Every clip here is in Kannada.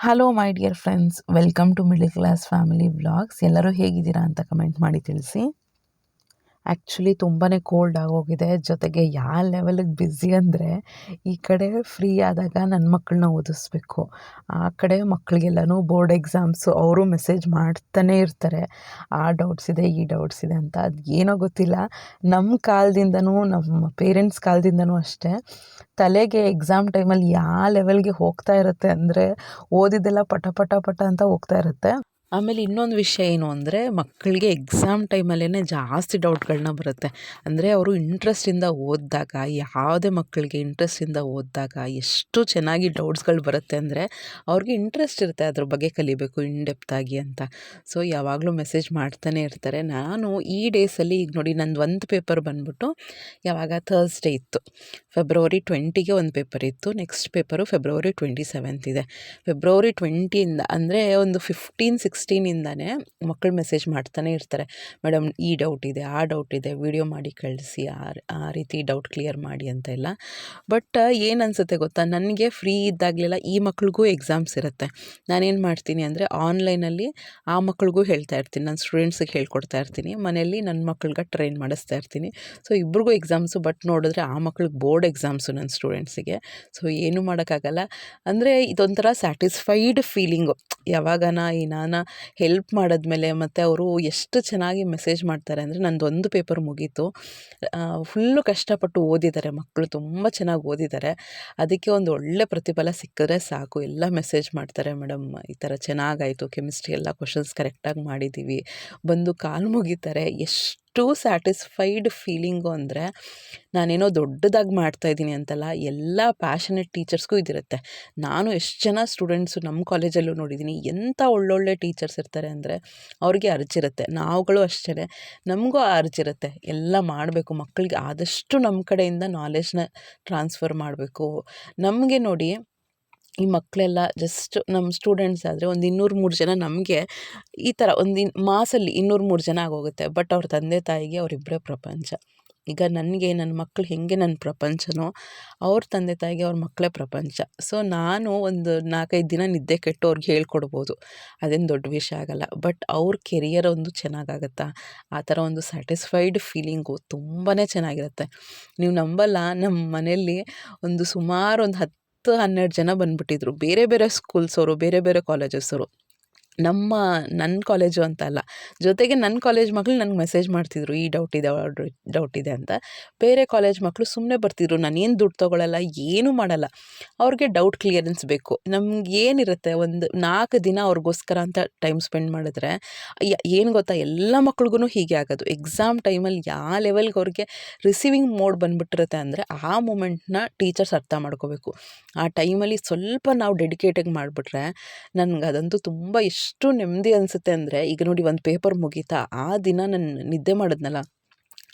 Hello my dear friends welcome to middle class family vlogs ಎಲ್ಲರೂ ಹೇಗಿದ್ದೀರಾ ಅಂತ ಕಮೆಂಟ್ ಮಾಡಿ ತಿಳಿಸಿ. ಆ್ಯಕ್ಚುಲಿ ತುಂಬಾ ಕೋಲ್ಡ್ ಆಗೋಗಿದೆ. ಜೊತೆಗೆ ಯಾವ ಲೆವೆಲಿಗೆ ಬ್ಯುಸಿ ಅಂದರೆ ಈ ಕಡೆ ಫ್ರೀ ಆದಾಗ ನನ್ನ ಮಕ್ಕಳನ್ನ ಓದಿಸ್ಬೇಕು. ಆ ಕಡೆ ಮಕ್ಕಳಿಗೆಲ್ಲನೂ ಬೋರ್ಡ್ ಎಕ್ಸಾಮ್ಸು ಅವರು ಮೆಸೇಜ್ ಮಾಡ್ತಾನೆ ಇರ್ತಾರೆ. ಆ ಡೌಟ್ಸ್ ಇದೆ, ಈ ಡೌಟ್ಸ್ ಇದೆ ಅಂತ. ಅದು ಏನೋ ಗೊತ್ತಿಲ್ಲ. ನಮ್ಮ ಕಾಲದಿಂದನೂ ನಮ್ಮ ಪೇರೆಂಟ್ಸ್ ಕಾಲದಿಂದನೂ ಅಷ್ಟೇ ತಲೆಗೆ ಎಕ್ಸಾಮ್ ಟೈಮಲ್ಲಿ ಯಾವ ಲೆವೆಲ್ಗೆ ಹೋಗ್ತಾ ಇರುತ್ತೆ ಅಂದರೆ ಓದಿದ್ದೆಲ್ಲ ಪಟ ಪಟ ಪಟ ಅಂತ ಹೋಗ್ತಾ ಇರುತ್ತೆ. ಆಮೇಲೆ ಇನ್ನೊಂದು ವಿಷಯ ಏನು ಅಂದರೆ ಮಕ್ಕಳಿಗೆ ಎಕ್ಸಾಮ್ ಟೈಮಲ್ಲೇ ಜಾಸ್ತಿ ಡೌಟ್ಗಳನ್ನ ಬರುತ್ತೆ. ಅಂದರೆ ಅವರು ಇಂಟ್ರೆಸ್ಟಿಂದ ಓದಿದಾಗ, ಯಾವುದೇ ಮಕ್ಕಳಿಗೆ ಇಂಟ್ರೆಸ್ಟಿಂದ ಓದಿದಾಗ ಎಷ್ಟು ಚೆನ್ನಾಗಿ ಡೌಟ್ಸ್ಗಳು ಬರುತ್ತೆ ಅಂದರೆ ಅವ್ರಿಗೆ ಇಂಟ್ರೆಸ್ಟ್ ಇರುತ್ತೆ ಅದ್ರ ಬಗ್ಗೆ ಕಲಿಬೇಕು ಇನ್ಡೆಪ್ತಾಗಿ ಅಂತ. ಸೊ ಯಾವಾಗಲೂ ಮೆಸೇಜ್ ಮಾಡ್ತಾನೆ ಇರ್ತಾರೆ. ನಾನು ಈ ಡೇಸಲ್ಲಿ ಈಗ ನೋಡಿ ನಂದು ಒಂದು ಪೇಪರ್ ಬಂದ್ಬಿಟ್ಟು ಯಾವಾಗ ಥರ್ಸ್ಡೇ ಇತ್ತು. ಫೆಬ್ರವರಿ ಟ್ವೆಂಟಿಗೆ ಒಂದು ಪೇಪರ್ ಇತ್ತು. Next paper February twenty seventh ಇದೆ ಫೆಬ್ರವರಿ ಟ್ವೆಂಟಿಯಿಂದ ಅಂದರೆ ಒಂದು ಫಿಫ್ಟೀನ್ ಸಿಕ್ಸ್ಟೀನಿಂದನೇ ಮಕ್ಕಳು ಮೆಸೇಜ್ ಮಾಡ್ತಾನೆ ಇರ್ತಾರೆ. ಮೇಡಮ್ ಈ ಡೌಟ್ ಇದೆ, ಆ ಡೌಟ್ ಇದೆ ವಿಡಿಯೋ ಮಾಡಿ ಕಳಿಸಿ, ಆ ರೀತಿ ಡೌಟ್ ಕ್ಲಿಯರ್ ಮಾಡಿ ಅಂತ ಎಲ್ಲ. ಬಟ್ ಏನು ಅನಿಸುತ್ತೆ ಗೊತ್ತಾ? ನನಗೆ ಫ್ರೀ ಇದ್ದಾಗಲೆಲ್ಲ ಈ ಮಕ್ಳಿಗೂ ಎಕ್ಸಾಮ್ಸ್ ಇರುತ್ತೆ. ನಾನೇನು ಮಾಡ್ತೀನಿ ಅಂದರೆ ಆನ್ಲೈನಲ್ಲಿ ಆ ಮಕ್ಳಿಗೂ ಹೇಳ್ತಾ ಇರ್ತೀನಿ. ನನ್ನ ಸ್ಟೂಡೆಂಟ್ಸಿಗೆ ಹೇಳ್ಕೊಡ್ತಾ ಇರ್ತೀನಿ. ಮನೆಯಲ್ಲಿ ನನ್ನ ಮಕ್ಳಿಗೆ ಟ್ರೈನ್ ಮಾಡಿಸ್ತಾ ಇರ್ತೀನಿ. ಸೊ ಇಬ್ರಿಗೂ ಎಕ್ಸಾಮ್ಸು ಬಟ್ ನೋಡಿದ್ರೆ ಆ ಮಕ್ಳಿಗೆ ಬೋರ್ಡ್ ಎಕ್ಸಾಮ್ಸು ನನ್ನ ಸ್ಟೂಡೆಂಟ್ಸಿಗೆ ಸೊ ಏನು ಮಾಡೋಕ್ಕಾಗಲ್ಲ. ಅಂದರೆ ಇದೊಂಥರ ಸ್ಯಾಟಿಸ್ಫೈಡ್ ಫೀಲಿಂಗು ಯಾವಾಗನ ಈ ನಾನು ಹೆಲ್ಪ್ ಮಾಡಿದ್ಮೇಲೆ ಮತ್ತು ಅವರು ಎಷ್ಟು ಚೆನ್ನಾಗಿ ಮೆಸೇಜ್ ಮಾಡ್ತಾರೆ ಅಂದರೆ ನಂದು ಒಂದು ಪೇಪರ್ ಮುಗೀತು ಫುಲ್ಲು ಕಷ್ಟಪಟ್ಟು ಓದಿದ್ದಾರೆ ಮಕ್ಕಳು ತುಂಬ ಚೆನ್ನಾಗಿ ಓದಿದ್ದಾರೆ. ಅದಕ್ಕೆ ಒಂದು ಒಳ್ಳೆ ಪ್ರತಿಫಲ ಸಿಕ್ಕಿದ್ರೆ ಸಾಕು. ಎಲ್ಲ ಮೆಸೇಜ್ ಮಾಡ್ತಾರೆ, ಮೇಡಮ್, ಈ ಥರ ಚೆನ್ನಾಗಾಯಿತು ಕೆಮಿಸ್ಟ್ರಿ ಎಲ್ಲ ಕ್ವಶನ್ಸ್ ಕರೆಕ್ಟಾಗಿ ಮಾಡಿದ್ದೀವಿ ಬಂದು ಕಾಲು ಮುಗಿತಾರೆ. ಎಷ್ಟು ಎಷ್ಟು ಸ್ಯಾಟಿಸ್ಫೈಡ್ ಫೀಲಿಂಗು ಅಂದರೆ ನಾನೇನೋ ದೊಡ್ಡದಾಗಿ ಮಾಡ್ತಾಯಿದ್ದೀನಿ ಅಂತಲ್ಲ, ಎಲ್ಲ ಪ್ಯಾಷನೆಟ್ ಟೀಚರ್ಸ್ಗೂ ಇದಿರುತ್ತೆ. ನಾನು ಎಷ್ಟು ಜನ ಸ್ಟೂಡೆಂಟ್ಸು ನಮ್ಮ ಕಾಲೇಜಲ್ಲೂ ನೋಡಿದ್ದೀನಿ ಎಂಥ ಒಳ್ಳೊಳ್ಳೆ ಟೀಚರ್ಸ್ ಇರ್ತಾರೆ ಅಂದರೆ ಅವ್ರಿಗೆ ಅರ್ಜಿರುತ್ತೆ. ನಾವುಗಳು ಅಷ್ಟೇ ನಮಗೂ ಅರ್ಜಿರುತ್ತೆ. ಎಲ್ಲ ಮಾಡಬೇಕು ಮಕ್ಕಳಿಗೆ ಆದಷ್ಟು ನಮ್ಮ ಕಡೆಯಿಂದ ನಾಲೆಜ್ನ ಟ್ರಾನ್ಸ್ಫರ್ ಮಾಡಬೇಕು. ನಮಗೆ ನೋಡಿ ಈ ಮಕ್ಕಳೆಲ್ಲ ಜಸ್ಟ್ ನಮ್ಮ ಸ್ಟೂಡೆಂಟ್ಸ್ ಆದರೆ ಒಂದು ಇನ್ನೂರು ಮೂರು ಜನ ನಮಗೆ ಈ ಥರ ಒಂದು ಇನ್ ಮಾಸಲ್ಲಿ ಇನ್ನೂರು ಮೂರು ಜನ ಆಗೋಗುತ್ತೆ. ಬಟ್ ಅವ್ರ ತಂದೆ ತಾಯಿಗೆ ಅವರಿಬ್ಬರೇ ಪ್ರಪಂಚ. ಈಗ ನನಗೆ ನನ್ನ ಮಕ್ಕಳು ಹೆಂಗೆ ನನ್ನ ಪ್ರಪಂಚನೋ ಅವ್ರ ತಂದೆ ತಾಯಿಗೆ ಅವ್ರ ಮಕ್ಕಳೇ ಪ್ರಪಂಚ. ಸೊ ನಾನು ಒಂದು ನಾಲ್ಕೈದು ದಿನ ನಿದ್ದೆ ಕೆಟ್ಟು ಅವ್ರಿಗೆ ಹೇಳ್ಕೊಡ್ಬೋದು. ಅದೇನು ದೊಡ್ಡ ವಿಷಯ ಆಗಲ್ಲ. ಬಟ್ ಅವ್ರ ಕೆರಿಯರ್ ಒಂದು ಚೆನ್ನಾಗಾಗತ್ತಾ? ಆ ಥರ ಒಂದು ಸ್ಯಾಟಿಸ್ಫೈಡ್ ಫೀಲಿಂಗು ತುಂಬಾ ಚೆನ್ನಾಗಿರುತ್ತೆ. ನೀವು ನಂಬಲ್ಲ, ನಮ್ಮ ಮನೆಯಲ್ಲಿ ಒಂದು ಸುಮಾರು ಒಂದು ಹತ್ತು ಹತ್ತು ಹನ್ನೆರಡು ಜನ ಬಂದ್ಬಿಟ್ಟಿದ್ರು. ಬೇರೆ ಬೇರೆ ಸ್ಕೂಲ್ಸ್ ಅವರು ಬೇರೆ ಬೇರೆ ಕಾಲೇಜಸ್ಸವರು ನಮ್ಮ ನನ್ನ ಕಾಲೇಜು ಅಂತ ಅಲ್ಲ, ಜೊತೆಗೆ ನನ್ನ ಕಾಲೇಜ್ ಮಕ್ಕಳು ನನಗೆ ಮೆಸೇಜ್ ಮಾಡ್ತಿದ್ರು, ಈ ಡೌಟ್ ಇದೆ ಡೌಟ್ ಇದೆ ಅಂತ. ಬೇರೆ ಕಾಲೇಜ್ ಮಕ್ಕಳು ಸುಮ್ಮನೆ ಬರ್ತಿದ್ರು ನಾನೇನು ದುಡ್ಡು ತೊಗೊಳಲ್ಲ, ಏನೂ ಮಾಡಲ್ಲ. ಅವ್ರಿಗೆ ಡೌಟ್ ಕ್ಲಿಯರೆನ್ಸ್ ಬೇಕು. ನಮ್ಗೆ ಏನಿರುತ್ತೆ, ಒಂದು ನಾಲ್ಕು ದಿನ ಅವ್ರಿಗೋಸ್ಕರ ಅಂತ ಟೈಮ್ ಸ್ಪೆಂಡ್ ಮಾಡಿದ್ರೆ ಏನು ಗೊತ್ತಾ, ಎಲ್ಲ ಮಕ್ಳಿಗೂ ಹೀಗೆ ಆಗೋದು. ಎಕ್ಸಾಮ್ ಟೈಮಲ್ಲಿ ಯಾವ ಲೆವೆಲ್ಗೆ ಅವ್ರಿಗೆ ರಿಸೀವಿಂಗ್ ಮೋಡ್ ಬಂದುಬಿಟ್ಟಿರುತ್ತೆ ಅಂದರೆ, ಆ ಮೂಮೆಂಟ್ನ ಟೀಚರ್ಸ್ ಅರ್ಥ ಮಾಡ್ಕೋಬೇಕು. ಆ ಟೈಮಲ್ಲಿ ಸ್ವಲ್ಪ ನಾವು ಡೆಡಿಕೇಟಾಗಿ ಮಾಡಿಬಿಟ್ರೆ, ನನಗೆ ಅದಂತೂ ತುಂಬ ಇಷ್ಟ ಎಷ್ಟು ನೆಮ್ಮದಿ ಅನಿಸುತ್ತೆ ಅಂದರೆ, ಈಗ ನೋಡಿ ಒಂದು ಪೇಪರ್ ಮುಗೀತಾ, ಆ ದಿನ ನಾನು ನಿದ್ದೆ ಮಾಡಿದ್ನಲ್ಲ.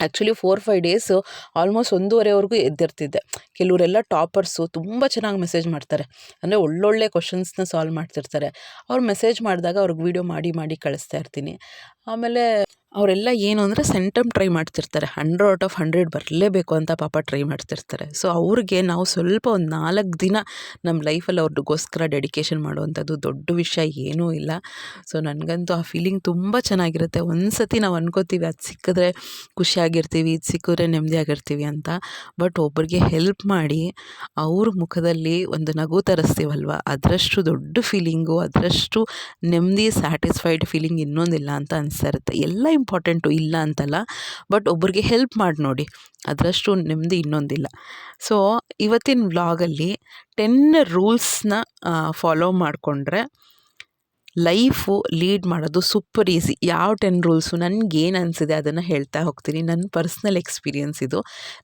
Actually four five days almost ಒಂದೂವರೆವರೆಗೂ ಎದ್ದಿರ್ತಿದ್ದೆ. ಕೆಲವರೆಲ್ಲ ಟಾಪರ್ಸು ತುಂಬ ಚೆನ್ನಾಗಿ ಮೆಸೇಜ್ ಮಾಡ್ತಾರೆ. ಅಂದರೆ ಒಳ್ಳೊಳ್ಳೆ ಕ್ವಶನ್ಸ್ನ ಸಾಲ್ವ್ ಮಾಡ್ತಿರ್ತಾರೆ. ಅವ್ರು ಮೆಸೇಜ್ ಮಾಡಿದಾಗ ಅವ್ರಿಗೆ ವೀಡಿಯೋ ಮಾಡಿ ಮಾಡಿ ಕಳಿಸ್ತಾ ಇರ್ತೀನಿ. ಆಮೇಲೆ ಅವರೆಲ್ಲ ಏನು ಅಂದರೆ ಸೆಂಟಮ್ ಟ್ರೈ ಮಾಡ್ತಿರ್ತಾರೆ. ಹಂಡ್ರೆಡ್ ಔಟ್ ಆಫ್ ಹಂಡ್ರೆಡ್ ಬರಲೇಬೇಕು ಅಂತ ಪಾಪ ಟ್ರೈ ಮಾಡ್ತಿರ್ತಾರೆ. ಸೊ ಅವ್ರಿಗೆ ನಾವು ಸ್ವಲ್ಪ ಒಂದು ನಾಲ್ಕು ದಿನ ನಮ್ಮ ಲೈಫಲ್ಲಿ ಅವ್ರಿಗೋಸ್ಕರ ಡೆಡಿಕೇಶನ್ ಮಾಡುವಂಥದ್ದು ದೊಡ್ಡ ವಿಷಯ ಏನೂ ಇಲ್ಲ. ಸೊ ನನಗಂತೂ ಆ ಫೀಲಿಂಗ್ ತುಂಬ ಚೆನ್ನಾಗಿರುತ್ತೆ. ಒಂದು ಸತಿ ನಾವು ಅನ್ಕೋತೀವಿ, ಅದು ಸಿಕ್ಕಿದ್ರೆ ಖುಷಿಯಾಗಿರ್ತೀವಿ, ಇದು ಸಿಕ್ಕಿದ್ರೆ ನೆಮ್ಮದಿಯಾಗಿರ್ತೀವಿ ಅಂತ. ಬಟ್ ಒಬ್ಬರಿಗೆ ಹೆಲ್ಪ್ ಮಾಡಿ ಅವ್ರ ಮುಖದಲ್ಲಿ ಒಂದು ನಗು ತರಿಸ್ತೀವಲ್ವ? ಅದರಷ್ಟು ದೊಡ್ಡ ಫೀಲಿಂಗು ಅದರಷ್ಟು ನೆಮ್ಮದಿ ಸ್ಯಾಟಿಸ್ಫೈಡ್ ಫೀಲಿಂಗ್ ಇನ್ನೊಂದಿಲ್ಲ ಅಂತ ಅನಿಸ್ತಾ ಇರುತ್ತೆ ಎಲ್ಲ ಇಂಪಾರ್ಟೆಂಟು ಇಲ್ಲ ಅಂತಲ್ಲ, ಬಟ್ ಒಬ್ರಿಗೆ ಹೆಲ್ಪ್ ಮಾಡಿ ನೋಡಿ, ಅದರಷ್ಟು ನೆಮ್ಮದಿ ಇನ್ನೊಂದಿಲ್ಲ. ಸೊ, ಇವತ್ತಿನ ವ್ಲಾಗಲ್ಲಿ ಟೆನ್ ರೂಲ್ಸ್ನ ಫಾಲೋ ಮಾಡಿಕೊಂಡ್ರೆ ಲೈಫು ಲೀಡ್ ಮಾಡೋದು ಸೂಪರ್ ಈಸಿ. ಯಾವ ಟೆನ್ ರೂಲ್ಸು ನನಗೇನು ಅನಿಸಿದೆ ಅದನ್ನು ಹೇಳ್ತಾ ಹೋಗ್ತೀನಿ. ನನ್ನ ಪರ್ಸ್ನಲ್ ಎಕ್ಸ್ಪೀರಿಯನ್ಸ್ ಇದು.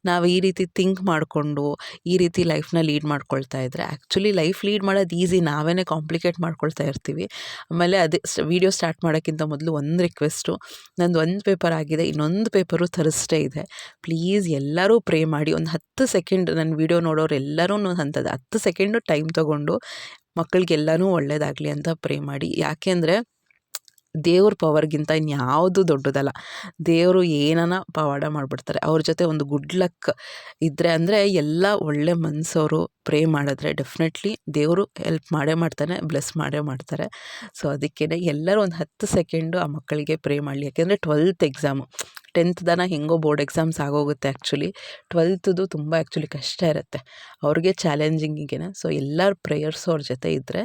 ನಾವು ಈ ರೀತಿ ಥಿಂಕ್ ಮಾಡಿಕೊಂಡು, ಈ ರೀತಿ ಲೈಫ್ನ ಲೀಡ್ ಮಾಡ್ಕೊಳ್ತಾ ಇದ್ದರೆ ಆ್ಯಕ್ಚುಲಿ ಲೈಫ್ ಲೀಡ್ ಮಾಡೋದು ಈಸಿ. ನಾವೇ ಕಾಂಪ್ಲಿಕೇಟ್ ಮಾಡ್ಕೊಳ್ತಾ ಇರ್ತೀವಿ. ಆಮೇಲೆ ಅದೇ ವೀಡಿಯೋ ಸ್ಟಾರ್ಟ್ ಮಾಡೋಕ್ಕಿಂತ ಮೊದಲು ಒಂದು ರಿಕ್ವೆಸ್ಟು. ನಂದು ಒಂದು ಪೇಪರ್ ಆಗಿದೆ, ಇನ್ನೊಂದು ಪೇಪರು ಥರ್ಸ್ಡೇ ಇದೆ. ಪ್ಲೀಸ್ ಎಲ್ಲರೂ ಪ್ರೇ ಮಾಡಿ. ಒಂದು ಹತ್ತು ಸೆಕೆಂಡ್ ನನ್ನ ವೀಡಿಯೋ ನೋಡೋರು ಎಲ್ಲರೂ ಅಂತದ್ದು ಹತ್ತು ಸೆಕೆಂಡು ಟೈಮ್ ತೊಗೊಂಡು ಮಕ್ಕಳಿಗೆಲ್ಲನೂ ಒಳ್ಳೇದಾಗ್ಲಿ ಅಂತ ಪ್ರೇ ಮಾಡಿ. ಯಾಕೆಂದರೆ ದೇವ್ರ ಪವರ್ಗಿಂತ ಇನ್ಯಾವುದು ದೊಡ್ಡದಲ್ಲ. ದೇವರು ಏನನ ಪವಾಡ ಮಾಡಿಬಿಡ್ತಾರೆ. ಅವ್ರ ಜೊತೆ ಒಂದು ಗುಡ್ ಲಕ್ ಇದ್ದರೆ ಅಂದರೆ ಎಲ್ಲ ಒಳ್ಳೆ ಮನಸ್ಸವರು ಪ್ರೇ ಮಾಡಿದ್ರೆ ಡೆಫಿನೆಟ್ಲಿ ದೇವರು ಹೆಲ್ಪ್ ಮಾಡೇ ಮಾಡ್ತಾನೆ ಬ್ಲೆಸ್ ಮಾಡೇ ಮಾಡ್ತಾರೆ. ಸೊ ಅದಕ್ಕೇ ಎಲ್ಲರೂ ಒಂದು ಹತ್ತು ಸೆಕೆಂಡು ಆ ಮಕ್ಕಳಿಗೆ ಪ್ರೇ ಮಾಡಲಿ. ಯಾಕೆಂದರೆ ಟ್ವೆಲ್ತ್ ಎಕ್ಸಾಮು ಟೆಂತ್ ದನ ಹೆಂಗೋ ಬೋರ್ಡ್ ಎಕ್ಸಾಮ್ಸ್ ಆಗೋಗುತ್ತೆ ಆ್ಯಕ್ಚುಲಿ ಟ್ವೆಲ್ತ್ದು ತುಂಬ ಆ್ಯಕ್ಚುಲಿ ಕಷ್ಟ ಇರುತ್ತೆ. ಅವ್ರಿಗೆ ಚಾಲೆಂಜಿಂಗಿಗೆ ಸೊ ಎಲ್ಲರ ಪ್ರೇಯರ್ಸು ಅವ್ರ ಜೊತೆ ಇದ್ದರೆ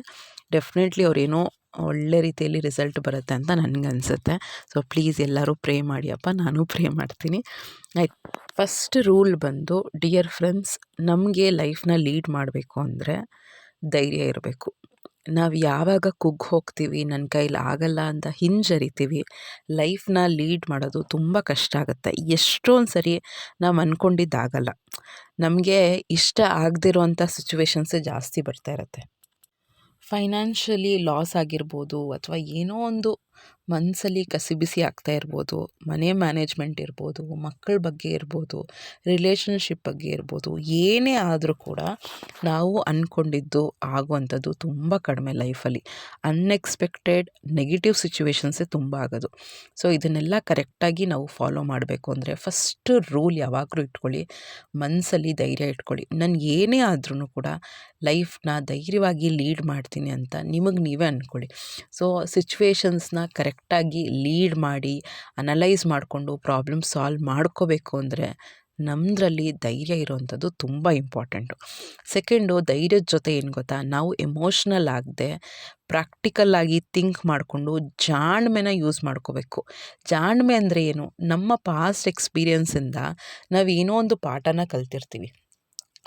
ಡೆಫಿನೆಟ್ಲಿ ಅವ್ರೇನೋ ಒಳ್ಳೆ ರೀತಿಯಲ್ಲಿ ರಿಸಲ್ಟ್ ಬರುತ್ತೆ ಅಂತ ನನಗನ್ಸುತ್ತೆ ಸೊ ಪ್ಲೀಸ್ ಎಲ್ಲರೂ ಪ್ರೇ ಮಾಡಿಯಪ್ಪ ನಾನು ಪ್ರೇ ಮಾಡ್ತೀನಿ. ಆಯ್ತು ಫಸ್ಟ್ ರೂಲ್ ಬಂದು ಡಿಯರ್ ಫ್ರೆಂಡ್ಸ್ ನಮಗೆ ಲೈಫ್ನ ಲೀಡ್ ಮಾಡಬೇಕು ಅಂದರೆ ಧೈರ್ಯ ಇರಬೇಕು. ನಾವು ಯಾವಾಗ ಕುಗ್ಗಿ ಹೋಗ್ತೀವಿ ನನ್ನ ಕೈಲಿ ಆಗಲ್ಲ ಅಂತ ಹಿಂಜರಿತೀವಿ, ಲೈಫ್ನ ಲೀಡ್ ಮಾಡೋದು ತುಂಬ ಕಷ್ಟ ಆಗುತ್ತೆ. ಎಷ್ಟೊಂದು ಸರಿ ನಾವು ಅಂದ್ಕೊಂಡಿದ್ದಾಗಲ್ಲ ನಮಗೆ ಇಷ್ಟ ಆಗದಿರುವಂಥ ಸಿಚುವೇಶನ್ಸೇ ಜಾಸ್ತಿ ಬರ್ತಾ ಇರುತ್ತೆ. ಫೈನಾನ್ಷಿಯಲಿ ಲಾಸ್ ಆಗಿರ್ಬೋದು ಅಥವಾ ಏನೋ ಒಂದು ಮನಸ್ಸಲ್ಲಿ ಕಸಿಬಿಸಿ ಆಗ್ತಾ ಇರ್ಬೋದು, ಮನೆ ಮ್ಯಾನೇಜ್ಮೆಂಟ್ ಇರ್ಬೋದು, ಮಕ್ಕಳ ಬಗ್ಗೆ ಇರ್ಬೋದು, ರಿಲೇಷನ್ಶಿಪ್ ಬಗ್ಗೆ ಇರ್ಬೋದು, ಏನೇ ಆದರೂ ಕೂಡ ನಾವು ಅಂದ್ಕೊಂಡಿದ್ದು ಆಗುವಂಥದ್ದು ತುಂಬ ಕಡಿಮೆ ಲೈಫಲ್ಲಿ. ಅನ್ಎಕ್ಸ್ಪೆಕ್ಟೆಡ್ ನೆಗೆಟಿವ್ ಸಿಚುವೇಶನ್ಸೇ ತುಂಬ ಆಗೋದು. ಸೊ, ಇದನ್ನೆಲ್ಲ ಕರೆಕ್ಟಾಗಿ ನಾವು ಫಾಲೋ ಮಾಡಬೇಕು ಅಂದರೆ ಫಸ್ಟ್ ರೂಲ್ ಯಾವಾಗಲೂ ಇಟ್ಕೊಳ್ಳಿ ಮನಸ್ಸಲ್ಲಿ ಧೈರ್ಯ ಇಟ್ಕೊಳ್ಳಿ. ನಾನು ಏನೇ ಆದ್ರೂ ಕೂಡ ಲೈಫ್ನ ಧೈರ್ಯವಾಗಿ ಲೀಡ್ ಮಾಡ್ತೀನಿ ಅಂತ ನಿಮಗೆ ನೀವೇ ಅಂದ್ಕೊಳ್ಳಿ ಸೊ ಸಿಚುವೇಶನ್ಸ್ನ ಕರೆಕ್ಟಾಗಿ ಲೀಡ್ ಮಾಡಿ, ಅನಲೈಸ್ ಮಾಡಿಕೊಂಡು ಪ್ರಾಬ್ಲಮ್ ಸಾಲ್ವ್ ಮಾಡ್ಕೋಬೇಕು ಅಂದರೆ ನಮ್ಮದ್ರಲ್ಲಿ ಧೈರ್ಯ ಇರೋವಂಥದ್ದು ತುಂಬ ಇಂಪಾರ್ಟೆಂಟು. ಸೆಕೆಂಡು, ಧೈರ್ಯದ ಜೊತೆ ಏನು ಗೊತ್ತಾ? ನಾವು ಎಮೋಷ್ನಲ್ ಆಗದೆ ಪ್ರಾಕ್ಟಿಕಲ್ಲಾಗಿ ಥಿಂಕ್ ಮಾಡಿಕೊಂಡು ಜಾಣ್ಮೆನ ಯೂಸ್ ಮಾಡ್ಕೋಬೇಕು. ಜಾಣ್ಮೆ ಅಂದರೆ ಏನು? ನಮ್ಮ ಪಾಸ್ಟ್ ಎಕ್ಸ್ಪೀರಿಯನ್ಸಿಂದ ನಾವು ಏನೋ ಒಂದು ಪಾಠನ ಕಲ್ತಿರ್ತೀವಿ.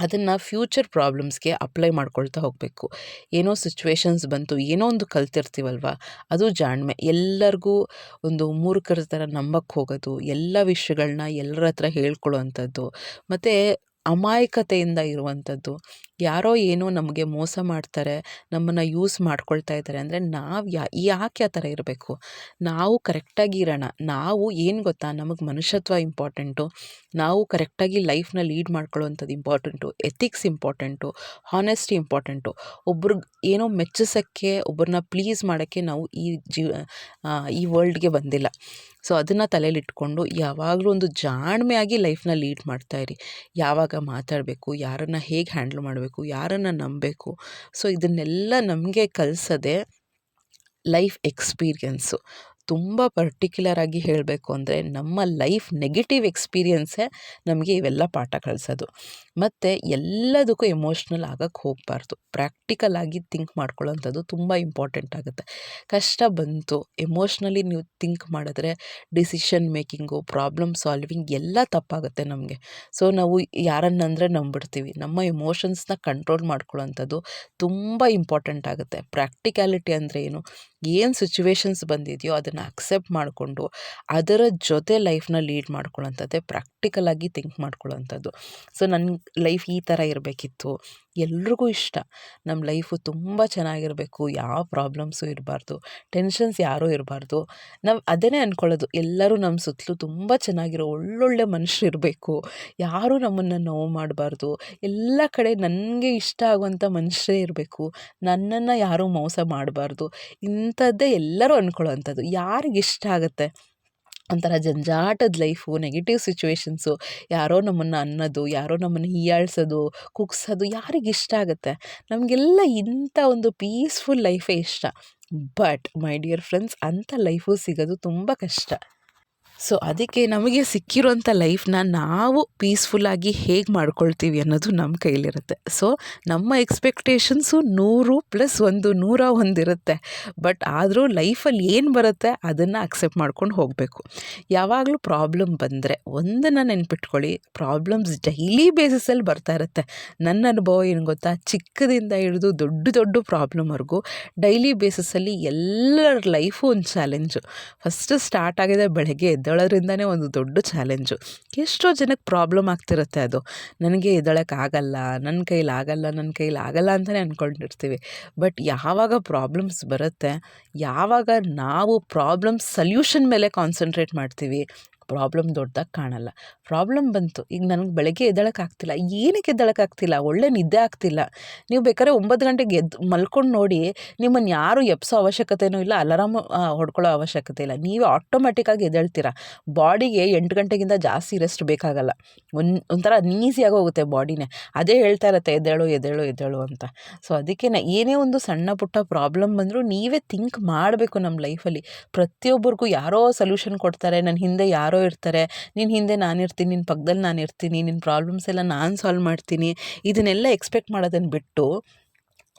ಅದನ್ನು ಫ್ಯೂಚರ್ ಪ್ರಾಬ್ಲಮ್ಸ್ಗೆ ಅಪ್ಲೈ ಮಾಡ್ಕೊಳ್ತಾ ಹೋಗಬೇಕು. ಏನೋ ಸಿಚುವೇಶನ್ಸ್ ಬಂತು, ಏನೋ ಒಂದು ಕಲ್ತಿರ್ತೀವಲ್ವ? ಅದು ಜಾಣ್ಮೆ. ಎಲ್ಲರಿಗೂ ಒಂದು ಮೂರ್ಖರ ಥರ ನಂಬಕ್ಕೆ ಹೋಗೋದು, ಎಲ್ಲ ವಿಷಯಗಳನ್ನ ಎಲ್ಲರ ಹತ್ರ ಹೇಳ್ಕೊಳ್ಳೋ ಮತ್ತು ಅಮಾಯಕತೆಯಿಂದ ಇರುವಂಥದ್ದು. ಯಾರೋ ಏನೋ ನಮಗೆ ಮೋಸ ಮಾಡ್ತಾರೆ, ನಮ್ಮನ್ನು ಯೂಸ್ ಮಾಡ್ಕೊಳ್ತಾ ಇದ್ದಾರೆ ಅಂದರೆ ನಾವು ಯಾ ಯಾಕೆ ಆ ಥರ ಇರಬೇಕು? ನಾವು ಕರೆಕ್ಟಾಗಿ ಇರೋಣ. ನಾವು ಏನು ಗೊತ್ತಾ? ನಮಗೆ ಮನುಷ್ಯತ್ವ ಇಂಪಾರ್ಟೆಂಟು. ನಾವು ಕರೆಕ್ಟಾಗಿ ಲೈಫ್ನ lead ಮಾಡ್ಕೊಳ್ಳೋವಂಥದ್ದು important. Ethics important. Honesty important. ಒಬ್ರಿಗೆ ಏನೋ ಮೆಚ್ಚಿಸೋಕ್ಕೆ ಒಬ್ಬರನ್ನ ಪ್ಲೀಸ್ ಮಾಡೋಕ್ಕೆ ನಾವು ಈ ಜೀವ ಈ ವರ್ಲ್ಡ್ಗೆ ಬಂದಿಲ್ಲ. ಸೊ, ಅದನ್ನು ತಲೆಯಲ್ಲಿಟ್ಕೊಂಡು ಯಾವಾಗಲೂ ಒಂದು ಜಾಣ್ಮೆಯಾಗಿ ಲೈಫ್ನ ಲೀಡ್ ಮಾಡ್ತಾಯಿರಿ ಯಾವಾಗ ಮಾತಾಡಬೇಕು, ಯಾರನ್ನು ಹೇಗೆ ಹ್ಯಾಂಡ್ಲ್ ಮಾಡಬೇಕು ಯಾರನ್ನು ನಂಬಬೇಕು. ಸೊ ಇದನ್ನೆಲ್ಲ ನಮಗೆ ಕಲಿಸದೆ ಲೈಫ್ ಎಕ್ಸ್ಪೀರಿಯನ್ಸು. ತುಂಬ ಪರ್ಟಿಕ್ಯುಲರಾಗಿ ಹೇಳಬೇಕು ಅಂದರೆ ನಮ್ಮ ಲೈಫ್ ನೆಗೆಟಿವ್ ಎಕ್ಸ್ಪೀರಿಯನ್ಸೇ ನಮಗೆ ಇವೆಲ್ಲ ಪಾಠ ಕಲಿಸೋದು ಮತ್ತು ಎಲ್ಲದಕ್ಕೂ ಎಮೋಷ್ನಲ್ ಆಗೋಕ್ಕೆ ಹೋಗಬಾರ್ದು. ಪ್ರಾಕ್ಟಿಕಲ್ ಆಗಿ ಥಿಂಕ್ ಮಾಡ್ಕೊಳ್ಳೋಂಥದ್ದು ತುಂಬ ಇಂಪಾರ್ಟೆಂಟ್ ಆಗುತ್ತೆ. ಕಷ್ಟ ಬಂತು ಎಮೋಷ್ನಲಿ ನೀವು ಥಿಂಕ್ ಮಾಡಿದ್ರೆ ಡಿಸಿಷನ್ ಮೇಕಿಂಗು ಪ್ರಾಬ್ಲಮ್ ಸಾಲ್ವಿಂಗ್ ಎಲ್ಲ ತಪ್ಪಾಗುತ್ತೆ ನಮಗೆ. ಸೊ ನಾವು ಯಾರನ್ನಂದರೆ ನಂಬಿಡ್ತೀವಿ. ನಮ್ಮ ಎಮೋಷನ್ಸ್ನ ಕಂಟ್ರೋಲ್ ಮಾಡ್ಕೊಳ್ಳೋಂಥದ್ದು ತುಂಬ ಇಂಪಾರ್ಟೆಂಟ್ ಆಗುತ್ತೆ. ಪ್ರಾಕ್ಟಿಕ್ಯಾಲಿಟಿ ಅಂದರೆ ಏನು? ಏನು ಸಿಚುವೇಶನ್ಸ್ ಬಂದಿದೆಯೋ ಅದನ್ನು ಅಕ್ಸೆಪ್ಟ್ ಮಾಡಿಕೊಂಡು ಅದರ ಜೊತೆ ಲೈಫ್ನ ಲೀಡ್ ಮಾಡ್ಕೊಳ್ಳೋಂಥದ್ದೇ ಪ್ರಾಕ್ಟಿಕಲಾಗಿ ಥಿಂಕ್ ಮಾಡ್ಕೊಳ್ಳೋಂಥದ್ದು ಸೊ ನನ್ನ ಲೈಫ್ ಈ ಥರ ಇರಬೇಕಿತ್ತು. ಎಲ್ರಿಗೂ ಇಷ್ಟ. ನಮ್ಮ ಲೈಫು ತುಂಬ ಚೆನ್ನಾಗಿರಬೇಕು. ಯಾವ ಪ್ರಾಬ್ಲಮ್ಸು ಇರಬಾರ್ದು. ಟೆನ್ಷನ್ಸ್ ಯಾರೂ ಇರಬಾರ್ದು. ನಾವು ಅದನ್ನೇ ಅಂದ್ಕೊಳ್ಳೋದು ಎಲ್ಲರೂ ನಮ್ಮ ಸುತ್ತಲೂ ತುಂಬ ಚೆನ್ನಾಗಿರೋ ಒಳ್ಳೊಳ್ಳೆ ಮನುಷ್ಯರು ಇರಬೇಕು. ಯಾರೂ ನಮ್ಮನ್ನು ನೋವು ಮಾಡಬಾರ್ದು. ಎಲ್ಲ ಕಡೆ ನನಗೆ ಇಷ್ಟ ಆಗುವಂಥ ಮನುಷ್ಯರೇ ಇರಬೇಕು. ನನ್ನನ್ನು ಯಾರೂ ಮೋಸ ಮಾಡಬಾರ್ದು. ಇಂಥದ್ದೇ ಎಲ್ಲರೂ ಅಂದ್ಕೊಳ್ಳೋ ಯಾರಿಗೆ ಇಷ್ಟ ಆಗುತ್ತೆ? ಒಂಥರ ಜಂಜಾಟದ ಲೈಫು ನೆಗೆಟಿವ್ ಸಿಚುವೇಶನ್ಸು ಯಾರೋ ನಮ್ಮನ್ನು ಅನ್ನೋದು, ಯಾರೋ ನಮ್ಮನ್ನು ಹೀಯಾಳ್ಸೋದು, ಕುಗ್ಸೋದು ಯಾರಿಗೆ ಇಷ್ಟ ಆಗುತ್ತೆ? ನಮಗೆಲ್ಲ ಇಂಥ ಒಂದು ಪೀಸ್ಫುಲ್ ಲೈಫೇ ಇಷ್ಟ. ಬಟ್ ಮೈ ಡಿಯರ್ ಫ್ರೆಂಡ್ಸ್ ಅಂಥ ಲೈಫು ಸಿಗೋದು ತುಂಬ ಕಷ್ಟ. ಸೊ ಅದಕ್ಕೆ ನಮಗೆ ಸಿಕ್ಕಿರೋಂಥ ಲೈಫ್ನ ನಾವು ಪೀಸ್ಫುಲ್ಲಾಗಿ ಹೇಗೆ ಮಾಡ್ಕೊಳ್ತೀವಿ ಅನ್ನೋದು ನಮ್ಮ ಕೈಲಿರುತ್ತೆ. ಸೊ ನಮ್ಮ ಎಕ್ಸ್ಪೆಕ್ಟೇಷನ್ಸು ನೂರು ಪ್ಲಸ್ ಒಂದು, ನೂರ ಒಂದಿರುತ್ತೆ ಬಟ್ ಆದರೂ ಲೈಫಲ್ಲಿ ಏನು ಬರುತ್ತೆ ಅದನ್ನು ಅಕ್ಸೆಪ್ಟ್ ಮಾಡ್ಕೊಂಡು ಹೋಗಬೇಕು. ಯಾವಾಗಲೂ ಪ್ರಾಬ್ಲಮ್ ಬಂದರೆ ಒಂದನ್ನು ನೆನ್ಪಿಟ್ಕೊಳ್ಳಿ. ಪ್ರಾಬ್ಲಮ್ಸ್ ಡೈಲಿ ಬೇಸಿಸಲ್ಲಿ ಬರ್ತಾ ಇರುತ್ತೆ. ನನ್ನ ಅನುಭವ ಏನು ಗೊತ್ತಾ? ಚಿಕ್ಕದಿಂದ ಹಿಡಿದು ದೊಡ್ಡ ದೊಡ್ಡ ಪ್ರಾಬ್ಲಮ್ವರೆಗೂ ಡೈಲಿ ಬೇಸಿಸಲ್ಲಿ ಎಲ್ಲರ ಲೈಫು ಒಂದು ಚಾಲೆಂಜು ಫಸ್ಟ್ ಸ್ಟಾರ್ಟ್ ಆಗಿದೆ ಬೆಳಗ್ಗೆ ಎದ್ದು ಎದ್ದೇಳೋದ್ರಿಂದನೇ ಒಂದು ದೊಡ್ಡ ಚಾಲೆಂಜು ಎಷ್ಟೋ ಜನಕ್ಕೆ ಪ್ರಾಬ್ಲಮ್ ಆಗ್ತಿರುತ್ತೆ ಅದು. ನನಗೆ ಎದ್ದೇಳೋಕ್ಕಾಗಲ್ಲ ನನ್ನ ಕೈಲಿ ಆಗಲ್ಲ ನನ್ನ ಕೈಲಿ ಆಗಲ್ಲ ಅಂತಲೇ ಅಂದ್ಕೊಂಡಿರ್ತೀವಿ ಬಟ್ ಯಾವಾಗ ಪ್ರಾಬ್ಲಮ್ಸ್ ಬರುತ್ತೆ, ಯಾವಾಗ ನಾವು ಪ್ರಾಬ್ಲಮ್ ಸಲ್ಯೂಷನ್ ಮೇಲೆ ಕಾನ್ಸಂಟ್ರೇಟ್ ಮಾಡ್ತೀವಿ ಪ್ರಾಬ್ಲಮ್ ದೊಡ್ಡದಾಗಿ ಕಾಣಲ್ಲ. ಪ್ರಾಬ್ಲಮ್ ಬಂತು. ಈಗ ನನಗೆ ಬೆಳಗ್ಗೆ ಎದ್ದೇಳೋಕ್ಕಾಗ್ತಿಲ್ಲ. ಏನಕ್ಕೆ ಎದ್ದೇಳೋಕ್ಕಾಗ್ತಿಲ್ಲ? ಒಳ್ಳೆ ನಿದ್ದೆ ಆಗ್ತಿಲ್ಲ. ನೀವು ಬೇಕಾದ್ರೆ ಒಂಬತ್ತು ಗಂಟೆಗೆ ಎದ್ದು ಮಲ್ಕೊಂಡು ನೋಡಿ ನಿಮ್ಮನ್ನು ಯಾರು ಎಪ್ಸೋ ಅವಶ್ಯಕತೆಯೂ ಇಲ್ಲ. ಅಲಾರಾಮ್ ಹೊಡ್ಕೊಳ್ಳೋ ಅವಶ್ಯಕತೆ ಇಲ್ಲ. ನೀವೇ ಆಟೋಮ್ಯಾಟಿಕ್ಕಾಗಿ ಎದ್ದೇಳ್ತೀರ? ಬಾಡಿಗೆ ಎಂಟು ಗಂಟೆಗಿಂತ ಜಾಸ್ತಿ ರೆಸ್ಟ್ ಬೇಕಾಗಲ್ಲ. ಒಂದು, ಒಂಥರ ನೀಸಿಯಾಗಿ ಹೋಗುತ್ತೆ ಬಾಡಿನೇ. ಅದೇ ಹೇಳ್ತಾ ಇರುತ್ತೆ, ಎದ್ದೇಳು ಎದ್ದೇಳು ಎದ್ದೇಳು ಅಂತ. ಸೊ ಅದಕ್ಕೆ ಏನೇ ಒಂದು ಸಣ್ಣ ಪುಟ್ಟ ಪ್ರಾಬ್ಲಮ್ ಬಂದರೂ ನೀವೇ ಥಿಂಕ್ ಮಾಡಬೇಕು ನಮ್ಮ ಲೈಫಲ್ಲಿ. ಪ್ರತಿಯೊಬ್ಬರಿಗೂ ಯಾರೋ ಸೊಲ್ಯೂಷನ್ ಕೊಡ್ತಾರೆ. ನನ್ನ ಹಿಂದೆ ಯಾರೋ ಇರ್ತಾರೆ. ನಿನ್ನ ಹಿಂದೆ ನಾನು ಇರ್ತೀನಿ ನಿನ್ನ ಪಕ್ಕದಲ್ಲಿ ನಾನು ಇರ್ತೀನಿ ನಿನ್ನ ಪ್ರಾಬ್ಲಮ್ಸ್ ಎಲ್ಲ ನಾನು ಸಾಲ್ವ್ ಮಾಡ್ತೀನಿ, ಇದನ್ನೆಲ್ಲ ಎಕ್ಸ್ಪೆಕ್ಟ್ ಮಾಡೋದನ್ನು ಬಿಟ್ಟು